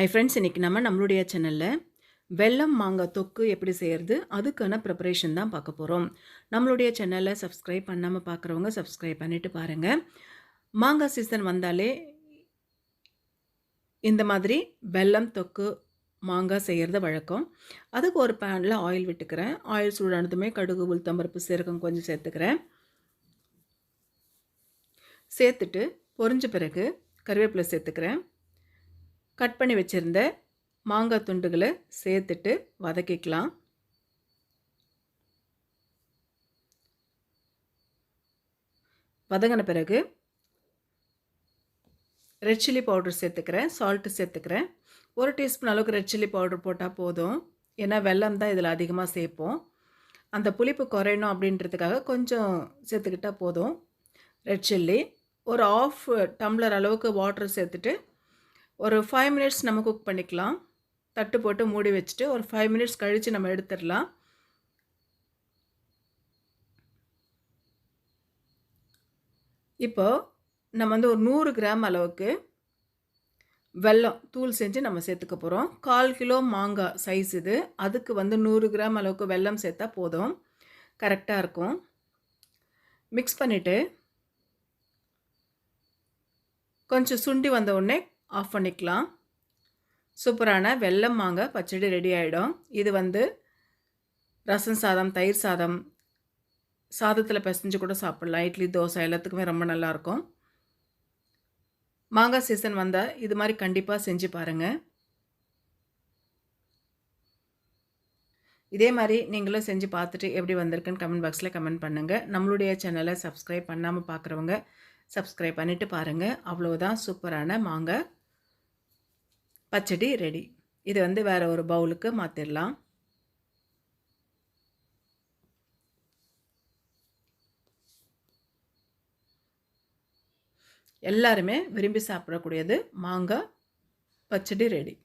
ஐ friends இன்றைக்கி நம்ம நம்மளுடைய சேனலில் வெல்லம் மாங்காய் தொக்கு எப்படி செய்கிறது அதுக்கான ப்ரிப்பரேஷன் தான் பார்க்க போகிறோம் நம்மளுடைய சேனலை சப்ஸ்கிரைப் பண்ணாமல் பார்க்குறவங்க சப்ஸ்கிரைப் பண்ணிவிட்டு பாருங்கள் மாங்காய் சீசன் வந்தாலே இந்த மாதிரி வெல்லம் தொக்கு மாங்காய் செய்கிறது வழக்கம். அதுக்கு ஒரு பேனில் ஆயில் விட்டுக்கிறேன். ஆயில் சூடானதுமே கடுகு உளுத்தம்பருப்பு சீரகம் கொஞ்சம் சேர்த்துக்கிறேன். சேர்த்துட்டு பொரிஞ்ச பிறகு கருவேப்பிலை சேர்த்துக்கிறேன். கட் பண்ணி வச்சுருந்த மாங்காய் துண்டுகளை சேர்த்துட்டு வதக்கிக்கலாம். வதங்கின பிறகு ரெட் சில்லி பவுடர் சேர்த்துக்கிறேன் சால்ட்டு சேர்த்துக்கிறேன். ஒரு டீஸ்பூன் அளவுக்கு ரெட் சில்லி பவுடர் போட்டால் போதும். ஏன்னா வெல்லம் தான் இதில் அதிகமாக சேர்ப்போம். அந்த புளிப்பு குறையணும் அப்படின்றதுக்காக கொஞ்சம் சேர்த்துக்கிட்டால் போதும். ரெட் சில்லி ஒரு ஆஃப் டம்ளர் அளவுக்கு வாட்டர் சேர்த்துட்டு ஒரு ஃபைவ் மினிட்ஸ் நம்ம குக் பண்ணிக்கலாம். தட்டு போட்டு மூடி வச்சுட்டு ஒரு ஃபைவ் மினிட்ஸ் கழித்து நம்ம எடுத்துடலாம். இப்போது நம்ம வந்து ஒரு நூறு கிராம் அளவுக்கு வெல்லம் தூள் செஞ்சு நம்ம சேர்த்துக்க போகிறோம் கால் கிலோ மாங்காய் சைஸ் இது. அதுக்கு வந்து நூறு கிராம் அளவுக்கு வெல்லம் சேர்த்தா போதும். கரெக்டாக இருக்கும். மிக்ஸ் பண்ணிவிட்டு கொஞ்சம் சுண்டி வந்த உடனே ஆஃப் பண்ணிக்கலாம். சூப்பரான வெள்ளம் மாங்காய் பச்சடி ரெடி ஆகிடும் இது வந்து ரசம் சாதம் தயிர் சாதம் சாதத்தில் பிசைஞ்சு கூட சாப்பிட்லாம். இட்லி தோசை எல்லாத்துக்குமே ரொம்ப நல்லாயிருக்கும். மாங்காய் சீசன் வந்தால் இது மாதிரி கண்டிப்பாக செஞ்சு பாருங்கள் இதே மாதிரி நீங்களும் செஞ்சு பார்த்துட்டு எப்படி வந்திருக்குன்னு கமெண்ட் பாக்ஸில் கமெண்ட் பண்ணுங்கள் நம்மளுடைய சேனலை சப்ஸ்கிரைப் பண்ணாமல் பார்க்குறவங்க சப்ஸ்கிரைப் பண்ணிவிட்டு பாருங்கள் அவ்வளோதான் சூப்பரான மாங்காய் பச்சடி ரெடி. இது வந்து வேறு ஒரு பவுலுக்கு மாற்றிடலாம் எல்லாருமே விரும்பி சாப்பிடக்கூடியது மாங்காய் பச்சடி ரெடி.